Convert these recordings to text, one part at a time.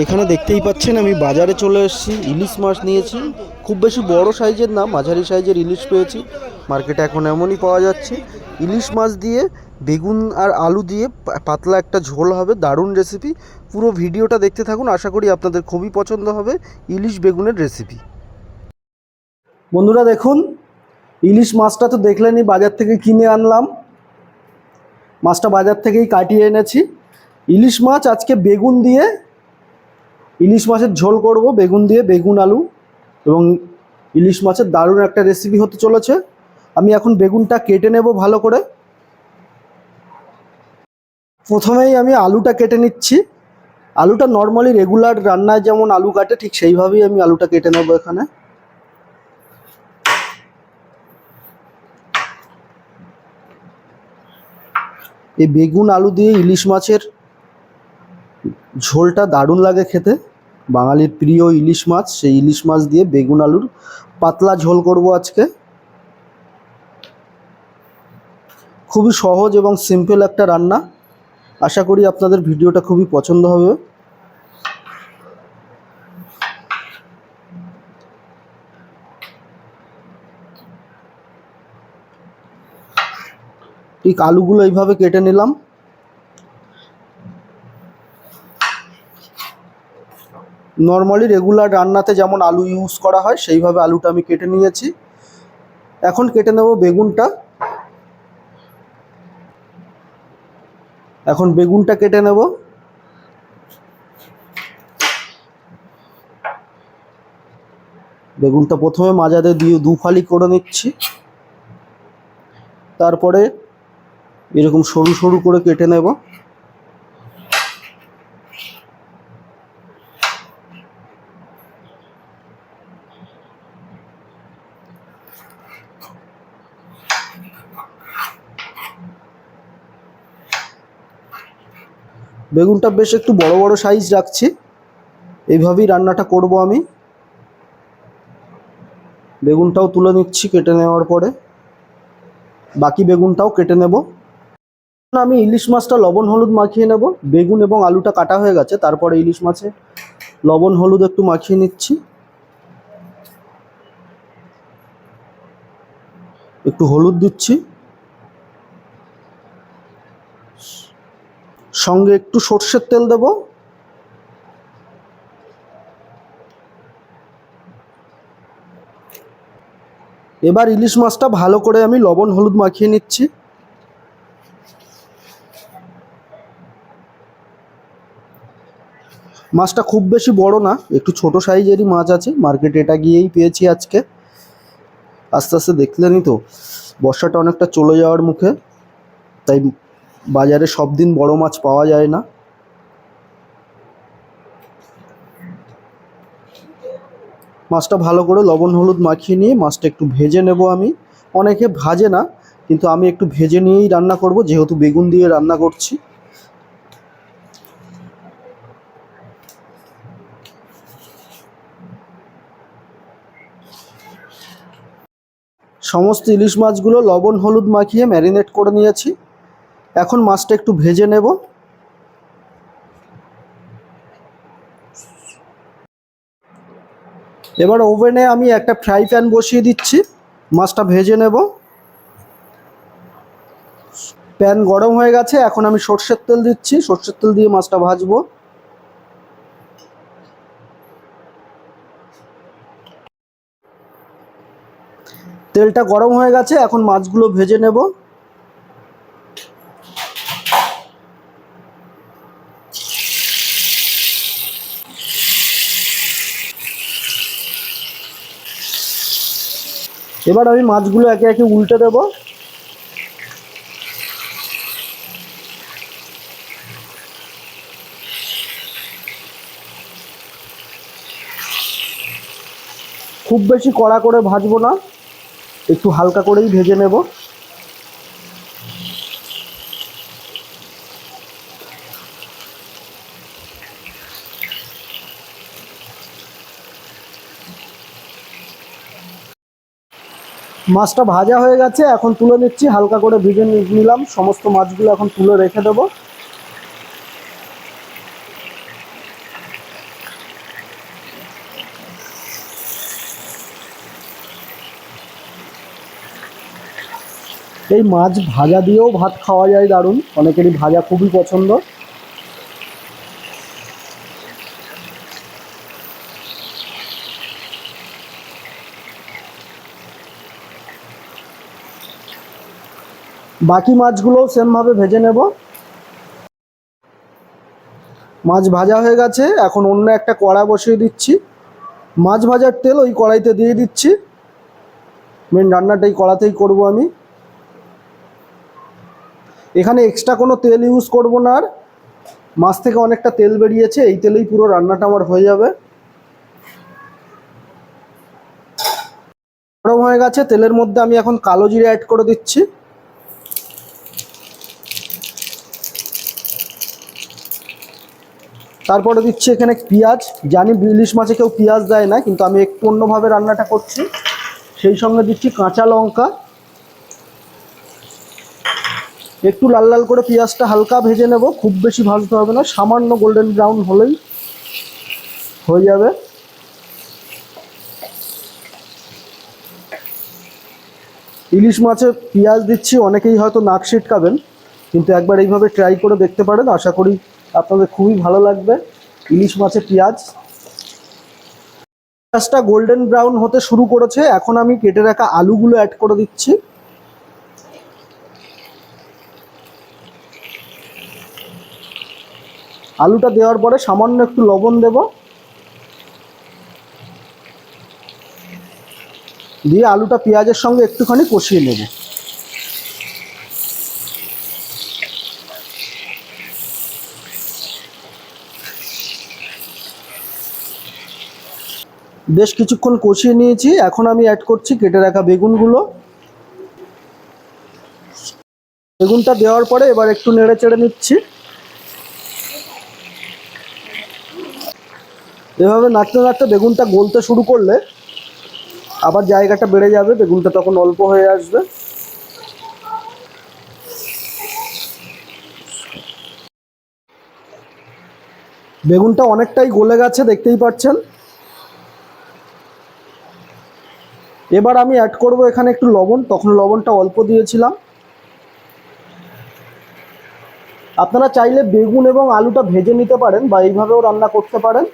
এখানে দেখতেই পাচ্ছেন আমি বাজারে চলে এসেছি, ইলিশ মাছ নিয়েছি। খুব বেশি বড় সাইজের না, মাঝারি সাইজের ইলিশ পেয়েছি। মার্কেটে এখন এমনই পাওয়া যাচ্ছে। ইলিশ মাছ দিয়ে বেগুন আর আলু দিয়ে পাতলা একটা ঝোল হবে, দারুণ রেসিপি পুরো ভিডিওটা দেখতে থাকুন, আশা করি আপনাদের খুবই পছন্দ হবে ইলিশ বেগুনের রেসিপি বন্ধুরা দেখুন, ইলিশ মাছটা তো দেখলেনই, বাজার থেকে কিনে আনলাম। মাছটা বাজার থেকেই কাটিয়ে এনেছি। ইলিশ মাছ আজকে বেগুন দিয়ে ইলিশ মাছের ঝোল করব, বেগুন দিয়ে বেগুন আলু এবং ইলিশ মাছের দারুণ একটা রেসিপি হতে চলেছে। আমি এখন বেগুনটা কেটে নেব ভালো করে। প্রথমেই আমি আলুটা কেটে নিচ্ছি। আলুটা নর্মালি রেগুলার রান্নায় যেমন আলু কাটে, ঠিক সেইভাবেই আমি আলুটা কেটে নেব এখানে। এই বেগুন, আলু দিয়ে ইলিশ মাছের ঝোলটা দারুণ লাগে খেতে। বাঙালির প্রিয় ইলিশ মাছ, সেই ইলিশ মাছ দিয়ে বেগুন আলুর পাতলা ঝোল করব আজকে। খুবই সহজ এবং সিম্পল একটা রান্না। আশা করি আপনাদের ভিডিওটা খুবই পছন্দ হবে। ঠিক আলুগুলো এইভাবে কেটে নিলাম। নর্মালি রেগুলার রান্নাতে যেমন আলু ইউজ করা হয়, সেইভাবে আলুটা আমি কেটে নিয়েছি। এখন কেটে নেব বেগুনটা। এখন বেগুনটা কেটে নেব। বেগুনটা প্রথমে মাজাতে দিয়ে দু ফালি করে নিচ্ছি। তারপরে এরকম সরু সরু করে কেটে নেব। বেগুনটা বেশ একটু বড় বড় সাইজ রাখছি। এইভাবেই রান্নাটা করব আমি। বেগুনটাও তুলে নিচ্ছি কেটে নেওয়ার পরে। বাকি বেগুনটাও কেটে নেব। আমি ইলিশ মাছটা লবণ, হলুদ মাখিয়ে নেব। বেগুন এবং আলুটা কাটা হয়ে গেছে, তারপরে ইলিশ মাছে লবণ, হলুদ একটু মাখিয়ে নিচ্ছি। একটু হলুদ দিচ্ছি। সঙ্গে একটু সর্ষের তেল দেব। এবার ইলিশ মাছটা ভালো করে আমি লবণ হলুদ মাখিয়ে নিচ্ছি। মাছটা খুব বেশি বড় না, একটু ছোট সাইজেরই মাছ আছে, মার্কেটে এটা গিয়েই পেয়েছি আজকে। আস্তে আস্তে দেখলেনই তো, বর্ষাটা অনেকটা চলে যাওয়ার মুখে, তাই বাজারে সব দিন বড় মাছ পাওয়া যায় না। মাছটা ভালো করে লবণ, হলুদ মাখিয়ে নিয়ে মাছটা একটু ভেজে নেব আমি। অনেকে ভাজে না, কিন্তু আমি একটু ভেজে নিয়েই রান্না করব, যেহেতু বেগুন দিয়ে রান্না করছি। সমস্ত ইলিশ মাছগুলো লবণ, হলুদ মাখিয়ে ম্যারিনেট করে নিয়েছি। এখন মাছটা একটু ভেজে নেব। এবার ওভেনে আমি একটা ফ্রাই প্যান বসিয়ে দিচ্ছি। মাছটা ভেজে নেব। প্যান গরম হয়ে গেছে, এখন আমি সর্ষের তেল দিচ্ছি। সর্ষের তেল দিয়ে মাছটা ভাজবো। তেলটা গরম হয়ে গেছে, এখন মাছগুলো ভেজে নেব। এবার আমি মাছগুলো একে একে উল্টে দেব। খুব বেশি কড়া করে ভাজবো না, একটু হালকা করেই ভেজে নেব। মাছটা ভাজা হয়ে গেছে, এখন তুলে নিচ্ছি, হালকা করে ভিজে নিলাম, সমস্ত মাছগুলো এখন তুলে রেখে দেব। এই মাছ ভাজা দিয়েও ভাত খাওয়া যায় দারুণ, অনেকেরই ভাজা খুবই পছন্দ। বাকি মাছগুলোও সেমভাবে ভেজে নেব। মাছ ভাজা হয়ে গেছে, এখন অন্য একটা কড়া বসিয়ে দিচ্ছি। মাছ ভাজার তেল ওই কড়াইতে দিয়ে দিচ্ছি। মেন রান্নাটা এই কড়াতেই করব আমি। এখানে এক্সট্রা কোনো তেল ইউজ করব না আর। মাছ থেকে অনেকটা তেল বেরিয়েছে, এই তেলেই পুরো রান্নাটা আমার হয়ে যাবে। গরম হয়ে গেছে, তেলের মধ্যে আমি এখন কালো জিরে অ্যাড করে দিচ্ছি। তারপরে দিচ্ছি এখানে পেঁয়াজ। জানি ইলিশ মাছে কেউ পেঁয়াজ দেয় না, কিন্তু আমি একটু অন্যভাবে রান্নাটা করছি। সেই সঙ্গে দিচ্ছি কাঁচা লঙ্কা। একটু লাল লাল করে পেঁয়াজটা হালকা ভেজে নেব, খুব বেশি ভাজতে হবে না, সামান্য গোল্ডেন ব্রাউন হলেই হয়ে যাবে। ইলিশ মাছে পেঁয়াজ দিচ্ছি, অনেকেই হয়তো নাক ছিটকাবেন। কিন্তু একবার এইভাবে ট্রাই করে দেখতে পারেন। আশা করি আপনাদের খুবই ভালো লাগবে। ইলিশ মাছে পেঁয়াজ। পেঁয়াজটা গোল্ডেন ব্রাউন হতে শুরু করেছে। এখন আমি কেটে রাখা আলুগুলো অ্যাড করে দিচ্ছি। আলুটা দেওয়ার পরে সামান্য একটু লবণ দেব। দিয়ে আলুটা পেঁয়াজের সঙ্গে একটুখানি কষিয়ে নেব। বেশ কিছুক্ষণ কষিয়ে নিয়েছি। এখন আমি অ্যাড করছি কেটে রাখা বেগুনগুলো। বেগুনটা দেওয়ার পরে এবার একটু নেড়ে চেড়ে নিচ্ছি। এভাবে নাড়তে নাড়তে বেগুনটা গলতে শুরু করলে আবার জায়গাটা বেড়ে যাবে, বেগুনটা তখন অল্প হয়ে আসবে। বেগুনটা অনেকটাই গলে গেছে, দেখতেই পাচ্ছেন। এবার আমি অ্যাড করব এখানে একটু লবণ, তখন লবণটা অল্প দিয়েছিলাম। আপনারা চাইলে বেগুন এবং আলুটা ভেজে নিতে পারেন বা এইভাবেও রান্না করতে পারেন।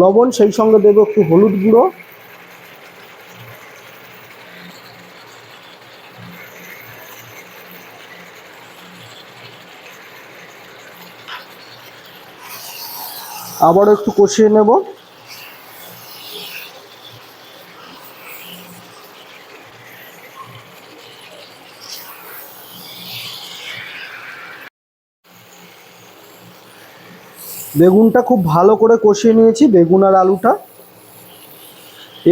লবণ সেই সঙ্গে দেবো একটু হলুদ গুঁড়ো। আবারও একটু কষিয়ে নেব। বেগুনটা খুব ভালো করে কষিয়ে নিয়েছি, বেগুন আর আলুটা।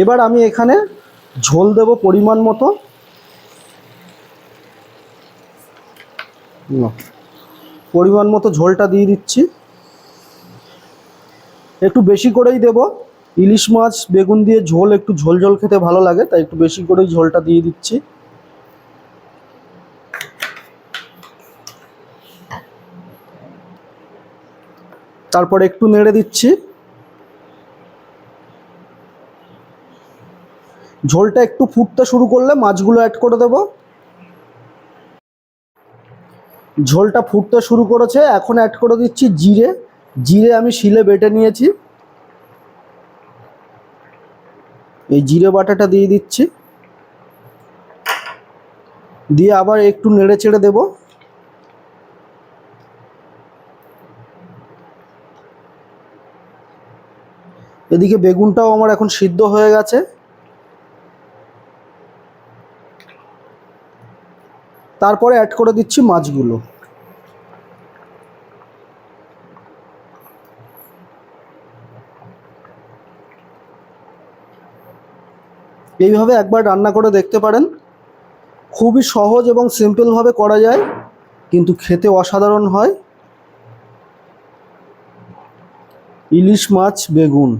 এবার আমি এখানে ঝোল দেব পরিমাণ মতো। পরিমাণ মতো ঝোলটা দিয়ে দিচ্ছি। একটু বেশি করেই দেব। ইলিশ মাছ, বেগুন দিয়ে ঝোল, একটু ঝোল ঝোল খেতে ভালো লাগে, তাই একটু বেশি করেই ঝোলটা দিয়ে দিচ্ছি। তারপর একটু নেড়ে দিচ্ছি। ঝোলটা একটু ফুটতে শুরু করলে মাছগুলো অ্যাড করে দেব। ঝোলটা ফুটতে শুরু করেছে, এখন অ্যাড করে দিচ্ছি জিরে। জিরে আমি শিলে বেটে নিয়েছি। এই জিরে বাটাটা দিয়ে দিচ্ছি। দিয়ে আবার একটু নেড়ে চেড়ে দেবো। এদিকে বেগুনটাও আমার এখন সিদ্ধ হয়ে গেছে। তারপরে অ্যাড করে দিচ্ছি মাছগুলো। এইভাবে একবার রান্না করে দেখতে পারেন। খুবই সহজ এবং সিম্পলভাবে করা যায়, কিন্তু খেতে অসাধারণ হয়। ইলিশ মাছ, বেগুন,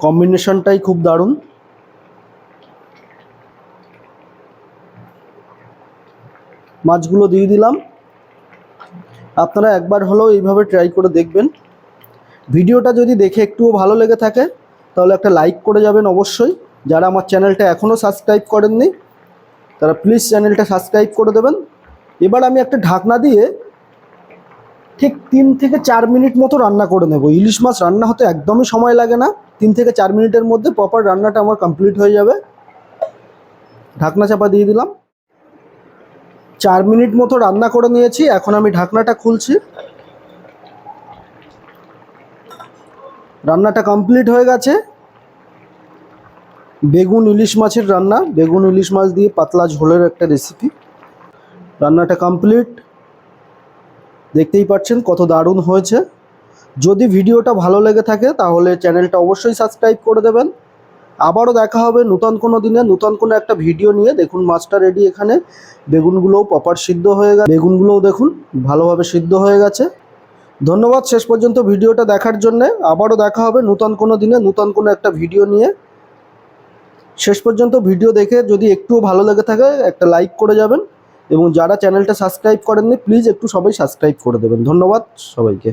কম্বিনেশনটাই খুব দারুণ। মাছগুলো দিয়ে দিলাম। আপনারা একবার হলেও এইভাবে ট্রাই করে দেখবেন। ভিডিওটা যদি দেখে একটুও ভালো লেগে থাকে, তাহলে একটা লাইক করে যাবেন অবশ্যই। যারা আমার চ্যানেলটা এখনও সাবস্ক্রাইব করেননি, তারা প্লিজ চ্যানেলটা সাবস্ক্রাইব করে দেবেন। এবার আমি একটা ঢাকনা দিয়ে ঠিক তিন থেকে চার মিনিট মতো রান্না করে নেব। ইলিশ মাছ রান্না হতে একদমই সময় লাগে না। তিন থেকে চার মিনিটের মধ্যে প্রপার রান্নাটা আমার কমপ্লিট হয়ে যাবে। ঢাকনা চাপা দিয়ে দিলাম। চার মিনিট মতো রান্না করে নিয়েছি। এখন আমি ঢাকনাটা খুলছি। রান্নাটা কমপ্লিট হয়ে গেছে। বেগুন ইলিশ মাছের রান্না। বেগুন ইলিশ মাছ দিয়ে পাতলা ঝোলের একটা রেসিপি রান্নাটা কমপ্লিট দেখতেই পাচ্ছেন কত দারুণ হয়েছে। যদি ভিডিওটা ভালো লেগে থাকে, তাহলে চ্যানেলটা অবশ্যই সাবস্ক্রাইব করে দেবেন। আবারও দেখা হবে নূতন কোনো দিনে, নূতন কোনো একটা ভিডিও নিয়ে। দেখুন মাছটা রেডি এখানে। বেগুনগুলোও প্রপার সিদ্ধ হয়ে গেছে। বেগুনগুলোও দেখুন, ভালোভাবে সিদ্ধ হয়ে গেছে। ধন্যবাদ শেষ পর্যন্ত ভিডিওটা দেখার জন্যে। আবারও দেখা হবে নূতন কোনো দিনে, নূতন কোনো একটা ভিডিও নিয়ে। শেষ পর্যন্ত ভিডিও দেখে যদি একটুও ভালো লেগে থাকে, একটা লাইক করে যাবেন। এবং যারা চ্যানেলটা সাবস্ক্রাইব করেননি প্লিজ একটু সবাই সাবস্ক্রাইব করে দেবেন। ধন্যবাদ সবাইকে।